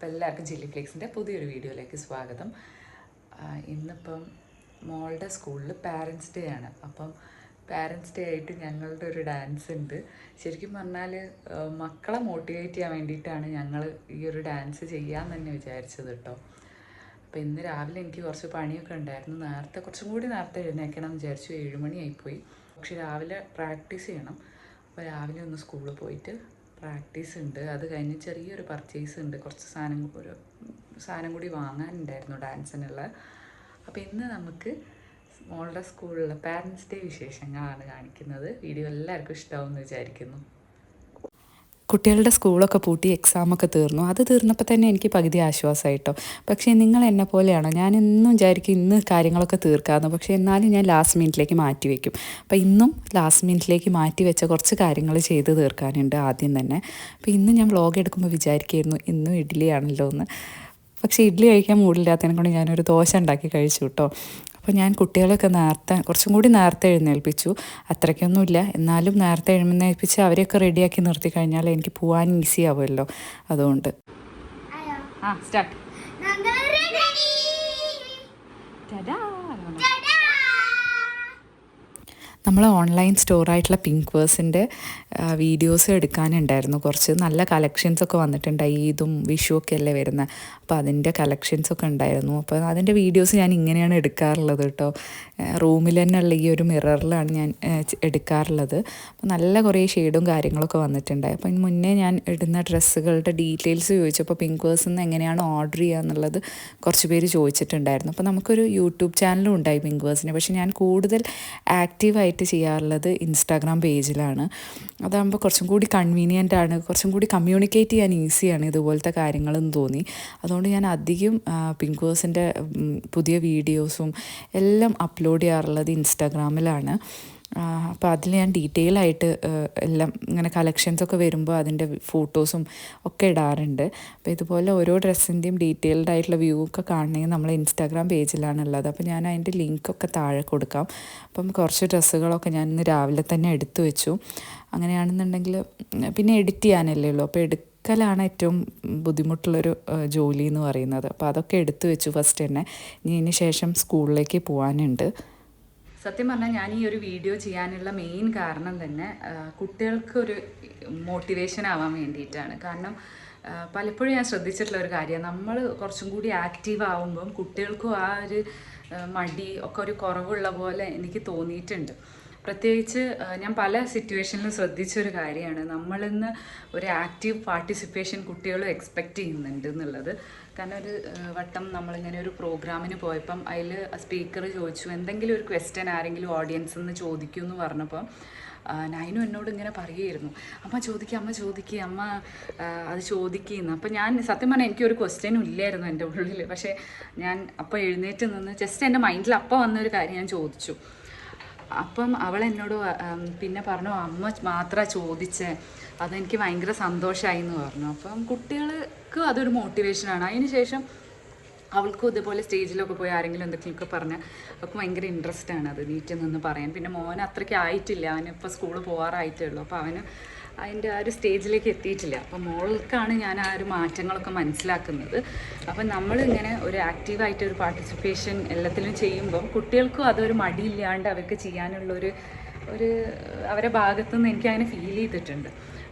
അപ്പോൾ എല്ലാവർക്കും ചില്ലി ഫ്ലേക്സിന്റെ പുതിയൊരു വീഡിയോയിലേക്ക് സ്വാഗതം. ഇന്നിപ്പം മോളുടെ സ്കൂളിൽ പാരൻസ് ഡേ ആണ്. അപ്പം പാരൻസ് ഡേ ആയിട്ട് ഞങ്ങളുടെ ഒരു ഡാൻസ് ഉണ്ട്. ശരിക്കും പറഞ്ഞാൽ മക്കളെ മോട്ടിവേറ്റ് ചെയ്യാൻ വേണ്ടിയിട്ടാണ് ഞങ്ങൾ ഈ ഒരു ഡാൻസ് ചെയ്യാമെന്ന് തന്നെ വിചാരിച്ചത് കേട്ടോ അപ്പോൾ ഇന്ന് രാവിലെ എനിക്ക് കുറച്ച് പണിയൊക്കെ ഉണ്ടായിരുന്നു. നേരത്തെ കുറച്ചും കൂടി നേരത്തെ എഴുന്നേക്കണം വിചാരിച്ചു. ഏഴുമണിയായിപ്പോയി. പക്ഷെ രാവിലെ പ്രാക്ടീസ് ചെയ്യണം. അപ്പോൾ രാവിലെ ഒന്ന് സ്കൂളിൽ പോയിട്ട് പ്രാക്ടീസ് ഉണ്ട്. അത് കഴിഞ്ഞ് ചെറിയൊരു പർച്ചേസ് ഉണ്ട്. കുറച്ച് സാധനം ഒരു സാധനം കൂടി വാങ്ങാനുണ്ടായിരുന്നു ഡാൻസിനുള്ള അപ്പോൾ ഇന്ന് നമുക്ക് മോളുടെ സ്കൂളിലെ പാരൻസ് ഡേ വിശേഷങ്ങളാണ് കാണിക്കുന്നത്. വീഡിയോ എല്ലാവർക്കും ഇഷ്ടമാവുമെന്ന് വിചാരിക്കുന്നു. കുട്ടികളുടെ സ്കൂളൊക്കെ പൂട്ടി എക്സാമൊക്കെ തീർന്നു. അത് തീർന്നപ്പോൾ തന്നെ എനിക്ക് പകുതി ആശ്വാസമായിട്ടോ പക്ഷേ നിങ്ങൾ എന്നെ പോലെയാണോ? ഞാൻ ഇന്നും വിചാരിക്കും ഇന്ന് കാര്യങ്ങളൊക്കെ തീർക്കാമെന്ന് പക്ഷേ എന്നാലും ഞാൻ ലാസ്റ്റ് മിനിറ്റിലേക്ക് മാറ്റി വയ്ക്കും അപ്പോൾ ഇന്നും ലാസ്റ്റ് മിനിറ്റിലേക്ക് മാറ്റി വെച്ച കുറച്ച് കാര്യങ്ങൾ ചെയ്ത് തീർക്കാനുണ്ട് ആദ്യം തന്നെ. അപ്പോൾ ഇന്ന് ഞാൻ വ്ളോഗ് എടുക്കുമ്പോൾ വിചാരിക്കുമായിരുന്നു ഇന്നും ഇഡ്ഡലിയാണല്ലോ എന്ന് പക്ഷേ ഇഡ്ഡലി കഴിക്കാൻ മൂടില്ലാത്തതിനെ കൊണ്ട് ഞാനൊരു ദോശ ഉണ്ടാക്കി കഴിച്ചു കേട്ടോ അപ്പോൾ ഞാൻ കുട്ടികളെയൊക്കെ നേരത്തെ കുറച്ചും കൂടി നേരത്തെ എഴുന്നേൽപ്പിച്ചു. അത്രയ്ക്കൊന്നുമില്ല. എന്നാലും നേരത്തെ എഴുന്നേൽപ്പിച്ച് അവരെയൊക്കെ റെഡിയാക്കി നിർത്തി കഴിഞ്ഞാൽ എനിക്ക് പോകാൻ ഈസി ആവുമല്ലോ അതുകൊണ്ട്. ആ സ്റ്റാർട്ട് നമ്മൾ ഓൺലൈൻ സ്റ്റോറായിട്ടുള്ള പിങ്ക് വേഴ്സിന്റെ വീഡിയോസ് എടുക്കാനുണ്ടായിരുന്നു. കുറച്ച് നല്ല കളക്ഷൻസ് ഒക്കെ വന്നിട്ടുണ്ട്. ഈദും ഒക്കെ അല്ലേ വരുന്നത് അപ്പോൾ അതിന്റെ കളക്ഷൻസ് ഒക്കെ ഉണ്ടായിരുന്നു. അപ്പോൾ അതിന്റെ വീഡിയോസ് ഞാൻ ഇങ്ങനെയാണ് എടുക്കാറുള്ളത് കേട്ടോ. റൂമിൽ തന്നെ ഉള്ള ഈ ഒരു മിററിലാണ് ഞാൻ എടുക്കാറുള്ളത്. അപ്പോൾ നല്ല കുറേ ഷെയ്ഡും കാര്യങ്ങളൊക്കെ വന്നിട്ടുണ്ടായി ഇതിന് മുന്നേ ഞാൻ ഇടുന്ന ഡ്രസ്സുകളുടെ ഡീറ്റെയിൽസ് ചോദിച്ചപ്പോൾ പിങ്ക് വേഴ്സിൽ നിന്ന് എങ്ങനെയാണ് ഓർഡർ ചെയ്യുക എന്നുള്ളത് കുറച്ച് പേര് ചോദിച്ചിട്ടുണ്ടായിരുന്നു. അപ്പോൾ നമുക്കൊരു യൂട്യൂബ് ചാനലും ഉണ്ടായി പിങ്ക് വേഴ്സിന് പക്ഷേ ഞാൻ കൂടുതൽ ആക്റ്റീവായിട്ട് ചെയ്യാറുള്ളത് ഇൻസ്റ്റാഗ്രാം പേജിലാണ്. അതാകുമ്പോൾ കുറച്ചും കൂടി കൺവീനിയന്റ് ആണ്. കുറച്ചും കൂടി കമ്മ്യൂണിക്കേറ്റ് ചെയ്യാൻ ഈസിയാണ് ഇതുപോലത്തെ കാര്യങ്ങളെന്ന് തോന്നി. അതുകൊണ്ട് ഞാൻ അധികം പിങ്കോസിന്റെ പുതിയ വീഡിയോസും എല്ലാം അപ്ലോഡ് ചെയ്യാറുള്ളത് ഇൻസ്റ്റാഗ്രാമിലാണ്. അപ്പോൾ അതിൽ ഞാൻ ഡീറ്റെയിൽ ആയിട്ട് എല്ലാം ഇങ്ങനെ കളക്ഷൻസ് ഒക്കെ വരുമ്പോൾ അതിന്റെ ഫോട്ടോസും ഒക്കെ ഇടാറുണ്ട്. അപ്പോൾ ഇതുപോലെ ഓരോ ഡ്രസ്സിന്റെയും ഡീറ്റെയിൽഡ് ആയിട്ടുള്ള വ്യൂ ഒക്കെ കാണണമെങ്കിൽ നമ്മൾ ഇൻസ്റ്റാഗ്രാം പേജിലാണ് ഉള്ളത്. അപ്പോൾ ഞാൻ അതിന്റെ ലിങ്കൊക്കെ താഴെ കൊടുക്കാം. അപ്പം കുറച്ച് ഡ്രസ്സുകളൊക്കെ ഞാൻ ഇന്ന് രാവിലെ തന്നെ എടുത്തു വെച്ചു. അങ്ങനെയാണെന്നുണ്ടെങ്കിൽ പിന്നെ എഡിറ്റ് ചെയ്യാനല്ലേ ഉള്ളൂ. അപ്പോൾ എടുക്കലാണ് ഏറ്റവും ബുദ്ധിമുട്ടുള്ളൊരു ജോലി എന്ന് പറയുന്നത്. അപ്പോൾ അതൊക്കെ എടുത്തു വെച്ചു ഫസ്റ്റ് തന്നെ. ഇനി ഇതിന് ശേഷം സ്കൂളിലേക്ക് പോകാനുണ്ട് സത്യം പറഞ്ഞാൽ ഞാൻ ഈ ഒരു വീഡിയോ ചെയ്യാനുള്ള മെയിൻ കാരണം തന്നെ കുട്ടികൾക്ക് ഒരു മോട്ടിവേഷൻ ആവാൻ വേണ്ടിയിട്ടാണ്. കാരണം പലപ്പോഴും ഞാൻ ശ്രദ്ധിച്ചിട്ടുള്ള ഒരു കാര്യമാണ്. നമ്മൾ കുറച്ചും കൂടി ആക്റ്റീവ് ആവുമ്പം കുട്ടികൾക്കും ആ ഒരു മടി ഒക്കെ ഒരു കുറവുള്ള പോലെ എനിക്ക് തോന്നിയിട്ടുണ്ട്. പ്രത്യേകിച്ച് ഞാൻ പല സിറ്റുവേഷനിലും ശ്രദ്ധിച്ചൊരു കാര്യമാണ്. നമ്മളിന്ന് ഒരു ആക്റ്റീവ് പാർട്ടിസിപ്പേഷൻ കുട്ടികളും എക്സ്പെക്റ്റ് ചെയ്യുന്നുണ്ട് എന്നുള്ളത്. കാരണം ഒരു വട്ടം നമ്മളിങ്ങനെ ഒരു പ്രോഗ്രാമിന് പോയപ്പം അതിൽ സ്പീക്കർ ചോദിച്ചു എന്തെങ്കിലും ഒരു ക്വസ്റ്റ്യൻ ആരെങ്കിലും ഓഡിയൻസ് നിന്ന് ചോദിക്കൂ എന്ന് പറഞ്ഞപ്പം നൈനു എന്നോട് ഇങ്ങനെ പറയുമായിരുന്നു അമ്മ ചോദിക്കുക അമ്മ ചോദിക്കുക അമ്മ അത് ചോദിക്കുന്നു. അപ്പം ഞാൻ സത്യം പറഞ്ഞാൽ എനിക്കൊരു ക്വസ്റ്റ്യനും ഇല്ലായിരുന്നു എന്റെ ഉള്ളിൽ പക്ഷേ ഞാൻ അപ്പോൾ എഴുന്നേറ്റ് നിന്ന് ജസ്റ്റ് എന്റെ മൈൻഡിൽ അപ്പോൾ വന്നൊരു കാര്യം ഞാൻ ചോദിച്ചു. അപ്പം അവൾ എന്നോട് പിന്നെ പറഞ്ഞു അമ്മ മാത്രമാണ് ചോദിച്ചേ. അതെനിക്ക് ഭയങ്കര സന്തോഷമായി എന്ന് പറഞ്ഞു. അപ്പം കുട്ടികൾക്ക് അതൊരു മോട്ടിവേഷനാണ്. അതിന് ശേഷം അവൾക്കും ഇതുപോലെ സ്റ്റേജിലൊക്കെ പോയി ആരെങ്കിലും എന്തെങ്കിലുമൊക്കെ പറഞ്ഞാൽ അവൾക്ക് ഭയങ്കര ഇൻട്രസ്റ്റ് ആണ് അത് വീട്ടിൽ നിന്ന് പറയാൻ. പിന്നെ മോൻ അത്രയ്ക്ക് ആയിട്ടില്ല. അവനിപ്പോൾ സ്കൂളിൽ പോകാറായിട്ടേ ഉള്ളൂ. അപ്പോൾ അവന് അതിന്റെ ആ ഒരു സ്റ്റേജിലേക്ക് എത്തിയിട്ടില്ല. അപ്പം മോൾക്കാണ് ഞാൻ ആ ഒരു മാറ്റങ്ങളൊക്കെ മനസ്സിലാക്കുന്നത്. അപ്പം നമ്മളിങ്ങനെ ഒരു ആക്റ്റീവായിട്ട് ഒരു പാർട്ടിസിപ്പേഷൻ എല്ലാത്തിലും ചെയ്യുമ്പം കുട്ടികൾക്കും അതൊരു മടിയില്ലാണ്ട് അവർക്ക് ചെയ്യാനുള്ളൊരു ഒരു അവരുടെ ഭാഗത്തുനിന്ന് എനിക്ക് അങ്ങനെ ഫീൽ ചെയ്തിട്ടുണ്ട്.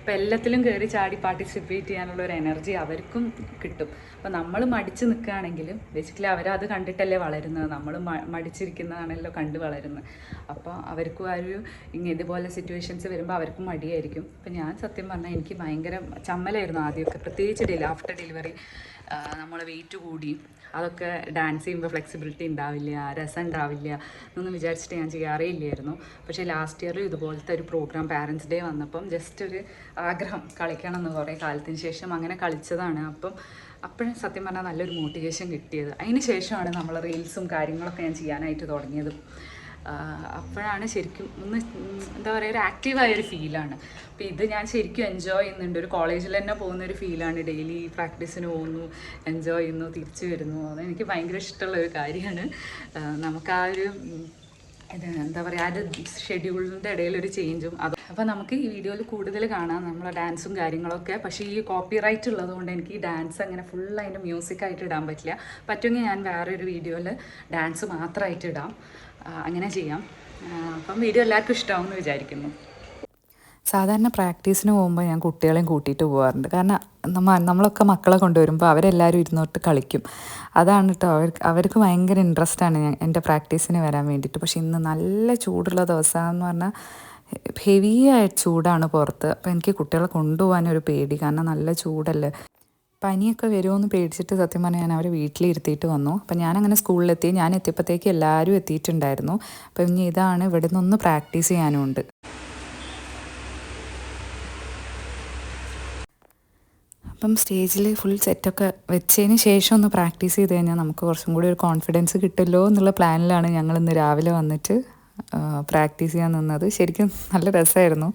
അപ്പോൾ എല്ലാത്തിലും കയറി ചാടി പാർട്ടിസിപ്പേറ്റ് ചെയ്യാനുള്ള ഒരു എനർജി അവർക്കും കിട്ടും. അപ്പോൾ നമ്മൾ മടിച്ച് നിൽക്കുകയാണെങ്കിൽ ബേസിക്കലി അവരത് കണ്ടിട്ടല്ലേ വളരുന്നത്. നമ്മൾ മടിച്ചിരിക്കുന്നതാണല്ലോ കണ്ട് വളരുന്നത്. അപ്പോൾ അവർക്കും ആ ഒരു ഇങ്ങനെ ഇതുപോലെ സിറ്റുവേഷൻസ് വരുമ്പോൾ അവർക്കും മടിയായിരിക്കും. അപ്പോൾ ഞാൻ സത്യം പറഞ്ഞാൽ എനിക്ക് ഭയങ്കര ചമ്മലായിരുന്നു ആദ്യമൊക്കെ. പ്രത്യേകിച്ച് ഡെലി ആഫ്റ്റർ ഡെലിവറി നമ്മൾ വെയിറ്റ് കൂടി. അതൊക്കെ ഡാൻസ് ചെയ്യുമ്പോൾ ഫ്ലെക്സിബിലിറ്റി ഉണ്ടാവില്ല രസം ഉണ്ടാവില്ല എന്നൊന്നും വിചാരിച്ചിട്ട് ഞാൻ ചെയ്യാറേ ഇല്ലായിരുന്നു പക്ഷേ ലാസ്റ്റ് ഇയറിൽ ഇതുപോലത്തെ ഒരു പ്രോഗ്രാം പാരൻസ് ഡേ വന്നപ്പം ജസ്റ്റ് ഒരു ആഗ്രഹം കളിക്കണം എന്ന് കുറേ കാലത്തിന് ശേഷം അങ്ങനെ കളിച്ചതാണ്. അപ്പം അപ്പോഴും സത്യം പറഞ്ഞാൽ നല്ലൊരു മോട്ടിവേഷൻ കിട്ടിയത്. അതിന് ശേഷമാണ് നമ്മൾ റീൽസും കാര്യങ്ങളൊക്കെ ഞാൻ ചെയ്യാനായിട്ട് തുടങ്ങിയത്. അപ്പോഴാണ് ശരിക്കും ഒന്ന് എന്താ പറയുക ഒരു ആക്റ്റീവായ ഒരു ഫീലാണ് അപ്പോൾ ഇത് ഞാൻ ശരിക്കും എൻജോയ് ചെയ്യുന്നുണ്ട്. ഒരു കോളേജിൽ തന്നെ പോകുന്ന ഒരു ഫീലാണ് ഡെയിലി പ്രാക്ടീസിന് പോകുന്നു എൻജോയ് ചെയ്യുന്നു തിരിച്ചു വരുന്നു. അത് എനിക്ക് ഭയങ്കര ഇഷ്ടമുള്ള ഒരു കാര്യമാണ്. നമുക്ക് ആ ഒരു എന്താ പറയുക ആ ഒരു ഷെഡ്യൂളിന്റെ ഇടയിൽ ഒരു ചേഞ്ചും അത്. അപ്പോൾ നമുക്ക് ഈ വീഡിയോയിൽ കൂടുതൽ കാണാം നമ്മളെ ഡാൻസും കാര്യങ്ങളൊക്കെ. പക്ഷേ ഈ കോപ്പി റൈറ്റ് ഉള്ളത് കൊണ്ട് എനിക്ക് ഈ ഡാൻസ് അങ്ങനെ ഫുൾ അതിന്റെ മ്യൂസിക്കായിട്ട് ഇടാൻ പറ്റില്ല. പറ്റുമെങ്കിൽ ഞാൻ വേറൊരു വീഡിയോയിൽ ഡാൻസ് മാത്രമായിട്ട് ഇടാം. അങ്ങനെ ചെയ്യാം. അപ്പം വീഡിയോ എല്ലാവർക്കും ഇഷ്ടമാവുമെന്ന് വിചാരിക്കുന്നു. സാധാരണ പ്രാക്ടീസിന് പോകുമ്പോൾ ഞാൻ കുട്ടികളെയും കൂട്ടിയിട്ട് പോകാറുണ്ട് കാരണം നമ്മ നമ്മളൊക്കെ മക്കളെ കൊണ്ടുവരുമ്പോൾ അവരെല്ലാവരും ഇരുന്നോട്ട് കളിക്കും. അതാണ് കേട്ടോ അവർക്ക് അവർക്ക് ഭയങ്കര ഇൻട്രസ്റ്റ് ആണ് ഞാൻ എന്റെ പ്രാക്ടീസിന് വരാൻ വേണ്ടിയിട്ട്. പക്ഷേ ഇന്ന് നല്ല ചൂടുള്ള ദിവസമാണെന്ന് പറഞ്ഞാൽ ഹെവി ചൂടാണ് പുറത്ത്. അപ്പോൾ എനിക്ക് കുട്ടികളെ കൊണ്ടുപോകാനൊരു പേടി. കാരണം നല്ല ചൂടല്ലേ? പനിയൊക്കെ വരുമോയെന്ന് പേടിച്ചിട്ട് സത്യം പറഞ്ഞാൽ ഞാൻ അവരെ വീട്ടിലിരുത്തിയിട്ട് വന്നു. അപ്പം ഞാനങ്ങനെ സ്കൂളിലെത്തി. ഞാൻ എത്തിയപ്പോഴത്തേക്ക് എല്ലാവരും എത്തിയിട്ടുണ്ടായിരുന്നു. അപ്പം ഇനി ഇതാണ് ഇവിടെ നിന്നൊന്ന് പ്രാക്ടീസ് ചെയ്യാനും ഉണ്ട് അപ്പം സ്റ്റേജിൽ ഫുൾ സെറ്റൊക്കെ വെച്ചതിന് ശേഷം ഒന്ന് പ്രാക്ടീസ് ചെയ്ത് കഴിഞ്ഞാൽ നമുക്ക് കുറച്ചും കൂടി ഒരു കോൺഫിഡൻസ് കിട്ടുമല്ലോ എന്നുള്ള പ്ലാനിലാണ് ഞങ്ങൾ ഇന്ന് രാവിലെ വന്നിട്ട് പ്രാക്ടീസ് ചെയ്യാൻ നിന്നത്. ശരിക്കും നല്ല രസമായിരുന്നു.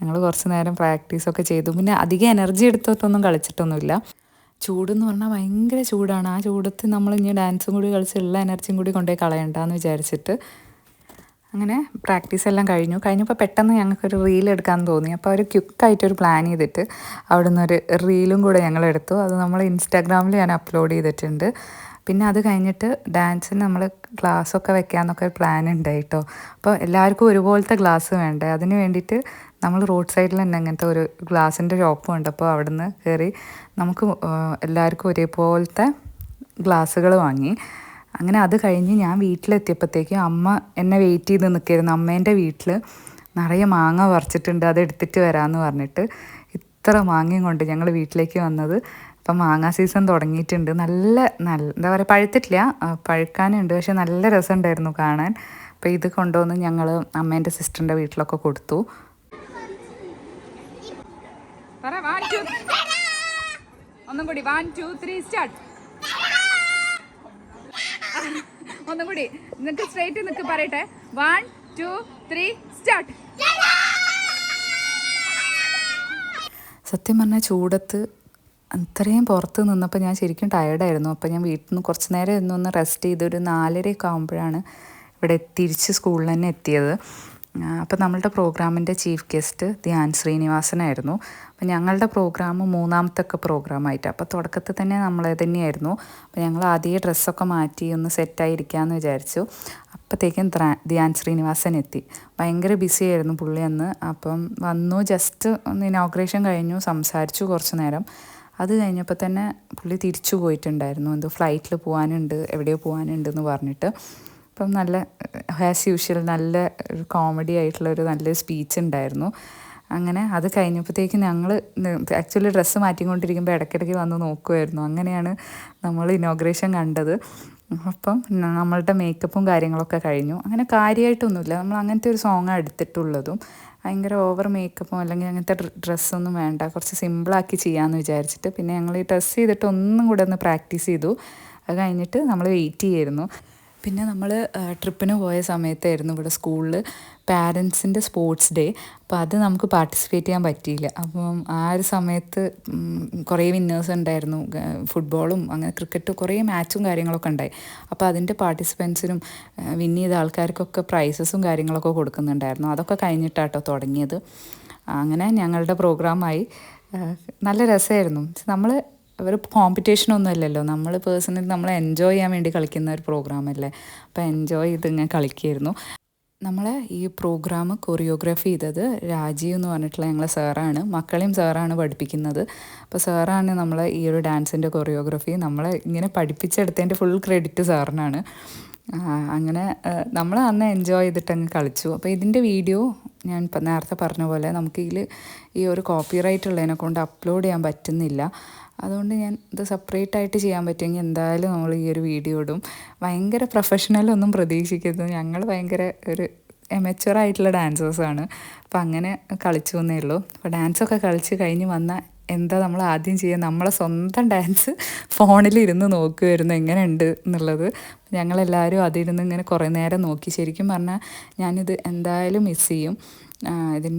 ഞങ്ങൾ കുറച്ച് നേരം പ്രാക്ടീസൊക്കെ ചെയ്തു. പിന്നെ അധികം എനർജി എടുത്തിട്ടൊന്നും കളിച്ചിട്ടൊന്നുമില്ല. ചൂടെന്ന് പറഞ്ഞാൽ ഭയങ്കര ചൂടാണ്. ആ ചൂടത്ത് നമ്മൾ ഇനി ഡാൻസും കൂടി കളിച്ചുള്ള എനർജിയും കൂടി കൊണ്ടുപോയി കളയണ്ടെന്ന് വിചാരിച്ചിട്ട് അങ്ങനെ പ്രാക്ടീസ് എല്ലാം കഴിഞ്ഞു. കഴിഞ്ഞപ്പോൾ പെട്ടെന്ന് ഞങ്ങൾക്കൊരു റീൽ എടുക്കാൻ തോന്നി. അപ്പോൾ ഒരു ക്യുക്കായിട്ടൊരു പ്ലാൻ ചെയ്തിട്ട് അവിടെ നിന്നൊരു റീലും കൂടെ ഞങ്ങൾ എടുത്തു. അത് നമ്മൾ ഇൻസ്റ്റാഗ്രാമിൽ ഞാൻ അപ്ലോഡ് ചെയ്തിട്ടുണ്ട്. പിന്നെ അത് കഴിഞ്ഞിട്ട് ഡാൻസിന് നമ്മൾ ഗ്ലാസ്സൊക്കെ വെക്കാമെന്നൊക്കെ പ്ലാൻ ഉണ്ട് അപ്പോൾ എല്ലാവർക്കും ഒരുപോലത്തെ ക്ലാസ് വേണ്ടേ? അതിന് വേണ്ടിയിട്ട് നമ്മൾ റോഡ് സൈഡിൽ തന്നെ അങ്ങനത്തെ ഒരു ഗ്ലാസിന്റെ ഷോപ്പ് ഉണ്ട്. അപ്പോൾ അവിടെ നിന്ന് കയറി നമുക്ക് എല്ലാവർക്കും ഒരേപോലത്തെ ഗ്ലാസ്സുകൾ വാങ്ങി. അങ്ങനെ അത് കഴിഞ്ഞ് ഞാൻ വീട്ടിലെത്തിയപ്പോഴത്തേക്കും അമ്മ എന്നെ വെയിറ്റ് ചെയ്ത് നിൽക്കായിരുന്നു അമ്മേന്റെ വീട്ടിൽ നിറയെ മാങ്ങ പറിച്ചിട്ടുണ്ട്. അത് എടുത്തിട്ട് വരാമെന്ന് പറഞ്ഞിട്ട് ഇത്ര മാങ്ങയും കൊണ്ട് ഞങ്ങൾ വീട്ടിലേക്ക് വന്നത്. അപ്പം മാങ്ങ സീസൺ തുടങ്ങിയിട്ടുണ്ട്. നല്ല നല്ല എന്താ പറയുക പഴുത്തിട്ടില്ല. പഴുക്കാനുണ്ട്. പക്ഷെ നല്ല രസമുണ്ടായിരുന്നു കാണാൻ. അപ്പോൾ ഇത് കൊണ്ടുവന്ന് ഞങ്ങൾ അമ്മേന്റെ സിസ്റ്ററിന്റെ വീട്ടിലൊക്കെ കൊടുത്തു പറ വൺ ഒന്നും കൂടി. വൺ ടു ത്രീ സ്റ്റാർട്ട് ഒന്നും കൂടി. നിനക്ക് സ്ട്രൈറ്റ് നിൽക്ക് പറയട്ടെ. വൺ ടു ത്രീ സ്റ്റാർട്ട് സത്യം പറഞ്ഞാൽ ചൂടത്ത് അത്രയും പുറത്ത് നിന്നപ്പോൾ ഞാൻ ശരിക്കും ടയർഡായിരുന്നു അപ്പോൾ ഞാൻ വീട്ടിൽ നിന്ന് കുറച്ച് നേരം ഇന്ന് ഒന്ന് റെസ്റ്റ് ചെയ്ത് ഒരു നാലരയൊക്കെ ആകുമ്പോഴാണ് ഇവിടെ തിരിച്ച് സ്കൂളിൽ തന്നെ എത്തിയത്. അപ്പോൾ നമ്മളുടെ പ്രോഗ്രാമിന്റെ ചീഫ് ഗസ്റ്റ് ധ്യാൻ ശ്രീനിവാസനായിരുന്നു. അപ്പോൾ ഞങ്ങളുടെ പ്രോഗ്രാം മൂന്നാമത്തെ ഒക്കെ പ്രോഗ്രാമായിട്ട് അപ്പോൾ തുടക്കത്തിൽ തന്നെ നമ്മളെ തന്നെയായിരുന്നു. അപ്പോൾ ഞങ്ങൾ ആദ്യ ഡ്രസ്സൊക്കെ മാറ്റി ഒന്ന് സെറ്റായിരിക്കാമെന്ന് വിചാരിച്ചു. അപ്പോഴത്തേക്കും ധ്യാൻ ശ്രീനിവാസൻ എത്തി. ഭയങ്കര ബിസി ആയിരുന്നു പുള്ളി അന്ന്. അപ്പം വന്നു ജസ്റ്റ് ഒന്ന് ഇനോഗ്രേഷൻ കഴിഞ്ഞു സംസാരിച്ചു കുറച്ച് നേരം. അത് കഴിഞ്ഞപ്പോൾ തന്നെ പുള്ളി തിരിച്ചു പോയിട്ടുണ്ടായിരുന്നു. എന്തോ ഫ്ലൈറ്റിൽ പോകാനുണ്ട് എവിടെയോ പോകാനുണ്ട് എന്ന് പറഞ്ഞിട്ട്. അപ്പം നല്ല ആസ് യൂഷ്വൽ നല്ല ഒരു കോമഡി ആയിട്ടുള്ള ഒരു നല്ലൊരു സ്പീച്ച് ഉണ്ടായിരുന്നു. അങ്ങനെ അത് കഴിഞ്ഞപ്പോഴത്തേക്ക് ഞങ്ങൾ ആക്ച്വലി ഡ്രസ്സ് മാറ്റിക്കൊണ്ടിരിക്കുമ്പോൾ ഇടയ്ക്കിടയ്ക്ക് വന്ന് നോക്കുമായിരുന്നു അങ്ങനെയാണ് നമ്മൾ ഇനോഗ്രേഷൻ കണ്ടത്. അപ്പം നമ്മളുടെ മേക്കപ്പും കാര്യങ്ങളൊക്കെ കഴിഞ്ഞു. അങ്ങനെ കാര്യമായിട്ടൊന്നുമില്ല നമ്മൾ അങ്ങനത്തെ ഒരു സോങ്ങാണ് എടുത്തിട്ടുള്ളതും. ഭയങ്കര ഓവർ മേക്കപ്പും അല്ലെങ്കിൽ അങ്ങനത്തെ ഡ്രസ്സൊന്നും വേണ്ട. കുറച്ച് സിമ്പിളാക്കി ചെയ്യാമെന്ന് വിചാരിച്ചിട്ട് പിന്നെ ഞങ്ങൾ ഈ ഡ്രസ്സ് ചെയ്തിട്ട് ഒന്നും കൂടെ ഒന്ന് പ്രാക്ടീസ് ചെയ്തു. അത് കഴിഞ്ഞിട്ട് നമ്മൾ വെയിറ്റ് ചെയ്യായിരുന്നു പിന്നെ നമ്മൾ ട്രിപ്പിന് പോയ സമയത്തായിരുന്നു ഇവിടെ സ്കൂളിൽ പാരൻസിന്റെ സ്പോർട്സ് ഡേ. അപ്പോൾ അത് നമുക്ക് പാർട്ടിസിപ്പേറ്റ് ചെയ്യാൻ പറ്റിയില്ല. അപ്പം ആ ഒരു സമയത്ത് കുറേ വിന്നേഴ്സ് ഉണ്ടായിരുന്നു. ഫുട്ബോളും അങ്ങനെ ക്രിക്കറ്റ് കുറേ മാച്ചും കാര്യങ്ങളൊക്കെ ഉണ്ടായി. അപ്പോൾ അതിന്റെ പാർട്ടിസിപ്പൻസിനും വിൻ ചെയ്ത ആൾക്കാർക്കൊക്കെ പ്രൈസസും കാര്യങ്ങളൊക്കെ കൊടുക്കുന്നുണ്ടായിരുന്നു. അതൊക്കെ കഴിഞ്ഞിട്ടാട്ടോ തുടങ്ങിയത്. അങ്ങനെ ഞങ്ങളുടെ പ്രോഗ്രാമായി നല്ല രസമായിരുന്നു. നമ്മൾ ഒരു കോമ്പറ്റീഷനൊന്നും അല്ലല്ലോ നമ്മൾ പേഴ്സണലി നമ്മൾ എൻജോയ് ചെയ്യാൻ വേണ്ടി കളിക്കുന്ന ഒരു പ്രോഗ്രാം അല്ലേ? അപ്പോൾ എൻജോയ് ചെയ്ത് ഇങ്ങനെ കളിക്കായിരുന്നു. നമ്മളെ ഈ പ്രോഗ്രാം കൊറിയോഗ്രാഫി ചെയ്തത് രാജീവ് എന്ന് പറഞ്ഞിട്ടുള്ള ഞങ്ങളെ സാറാണ് മക്കളെയും സാറാണ് പഠിപ്പിക്കുന്നത്. അപ്പോൾ സാറാണ് നമ്മളെ ഈ ഒരു ഡാൻസിന്റെ കൊറിയോഗ്രാഫി നമ്മളെ ഇങ്ങനെ പഠിപ്പിച്ചെടുത്തതിന്റെ ഫുൾ ക്രെഡിറ്റ് സാറിനാണ് അങ്ങനെ നമ്മൾ അന്ന് എൻജോയ് ചെയ്തിട്ട് അങ്ങ് കളിച്ചു. അപ്പോൾ ഇതിന്റെ വീഡിയോ ഞാൻ നേരത്തെ പറഞ്ഞ പോലെ നമുക്ക് ഇതിൽ ഈ ഒരു കോപ്പി റൈറ്റ് ഉള്ളതിനെ കൊണ്ട് അപ്ലോഡ് ചെയ്യാൻ പറ്റുന്നില്ല. അതുകൊണ്ട് ഞാൻ ഇത് സെപ്പറേറ്റ് ആയിട്ട് ചെയ്യാൻ പറ്റുമെങ്കിൽ എന്തായാലും നമ്മൾ ഈ ഒരു വീഡിയോ ഇടും. ഭയങ്കര പ്രൊഫഷണലൊന്നും പ്രതീക്ഷിക്കരുത്. ഞങ്ങൾ ഭയങ്കര ഒരു എമച്വർ ആയിട്ടുള്ള ഡാൻസേഴ്സാണ് അപ്പോൾ അങ്ങനെ കളിച്ചു എന്നേ ഉള്ളൂ. അപ്പോൾ ഡാൻസൊക്കെ കളിച്ച് കഴിഞ്ഞ് വന്ന എന്താ നമ്മൾ ആദ്യം ചെയ്യുക? നമ്മളെ സ്വന്തം ഡാൻസ് ഫോണിൽ ഫോണിലിരുന്ന് നോക്കുമായിരുന്നു എങ്ങനെയുണ്ട് എന്നുള്ളത്. ഞങ്ങളെല്ലാവരും അതിരുന്ന് ഇങ്ങനെ കുറേ നേരം നോക്കി. ശരിക്കും പറഞ്ഞാൽ ഞാനിത് എന്തായാലും മിസ് ചെയ്യും. ആ, ഇതിൻ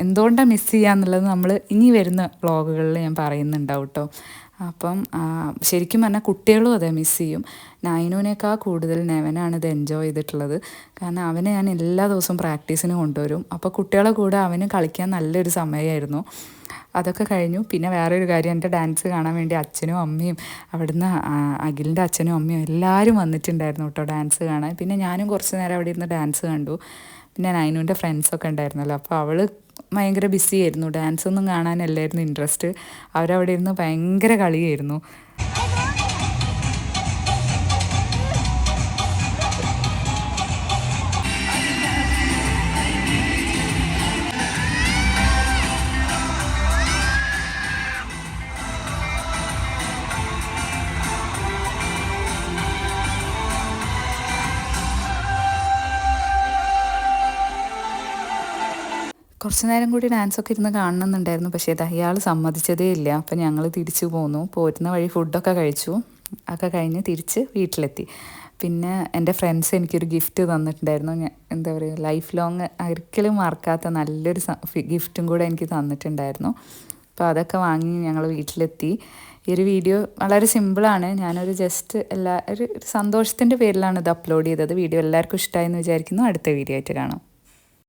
എന്തുകൊണ്ടാണ് മിസ് ചെയ്യാന്നുള്ളത് നമ്മൾ ഇനി വരുന്ന വ്ളോഗുകളിൽ ഞാൻ പറയുന്നുണ്ടാവും കേട്ടോ അപ്പം ശരിക്കും പറഞ്ഞാൽ കുട്ടികളും അതെ മിസ് ചെയ്യും. നൈനുവിനേക്കാൾ കൂടുതൽ നെവനാണ് ഇത് എൻജോയ് ചെയ്തിട്ടുള്ളത്. കാരണം അവനെ ഞാൻ എല്ലാ ദിവസവും പ്രാക്ടീസിന് കൊണ്ടുവരും. അപ്പോൾ കുട്ടികളെ കൂടെ അവന് കളിക്കാൻ നല്ലൊരു സമയമായിരുന്നു അതൊക്കെ കഴിഞ്ഞു. പിന്നെ വേറൊരു കാര്യം എന്റെ ഡാൻസ് കാണാൻ വേണ്ടി അച്ഛനും അമ്മയും അവിടുന്ന് അഖിലിന്റെ അച്ഛനും അമ്മയും എല്ലാവരും വന്നിട്ടുണ്ടായിരുന്നു കേട്ടോ ഡാൻസ് കാണാൻ. പിന്നെ ഞാനും കുറച്ച് നേരം അവിടെ ഇരുന്ന് ഡാൻസ് കണ്ടു. പിന്നെ നൈനുവിന്റെ ഫ്രണ്ട്സൊക്കെ ഉണ്ടായിരുന്നല്ലോ. അപ്പോൾ അവൾ ഭയങ്കര ബിസി ആയിരുന്നു. ഡാൻസ് ഒന്നും കാണാനല്ലായിരുന്നു ഇൻട്രസ്റ്റ്. അവരവിടെ ഇരുന്ന് ഭയങ്കര കളിയായിരുന്നു. കുറച്ച് നേരം കൂടി ഡാൻസൊക്കെ ഇരുന്ന് കാണണമെന്നുണ്ടായിരുന്നു. പക്ഷേ ഇത് അയാൾ സമ്മതിച്ചതേ ഇല്ല. അപ്പം ഞങ്ങൾ തിരിച്ചു പോന്നു. പോരുന്ന വഴി ഫുഡൊക്കെ കഴിച്ചു. ഒക്കെ കഴിഞ്ഞ് തിരിച്ച് വീട്ടിലെത്തി. പിന്നെ എന്റെ ഫ്രണ്ട്സ് എനിക്കൊരു ഗിഫ്റ്റ് തന്നിട്ടുണ്ടായിരുന്നു. ഞാൻ എന്താ പറയുക ലൈഫ് ലോങ് ഒരിക്കലും മറക്കാത്ത നല്ലൊരു ഗിഫ്റ്റും കൂടെ എനിക്ക് തന്നിട്ടുണ്ടായിരുന്നു. അപ്പോൾ അതൊക്കെ വാങ്ങി ഞങ്ങൾ വീട്ടിലെത്തി. ഈ ഒരു വീഡിയോ വളരെ സിമ്പിളാണ് ഞാനൊരു ജസ്റ്റ് എല്ലാ ഒരു സന്തോഷത്തിന്റെ പേരിലാണ് ഇത് അപ്ലോഡ് ചെയ്തത്. വീഡിയോ എല്ലാവർക്കും ഇഷ്ടമായെന്ന് വിചാരിക്കുന്നു. അടുത്ത വീഡിയോ ആയിട്ട് കാണാം.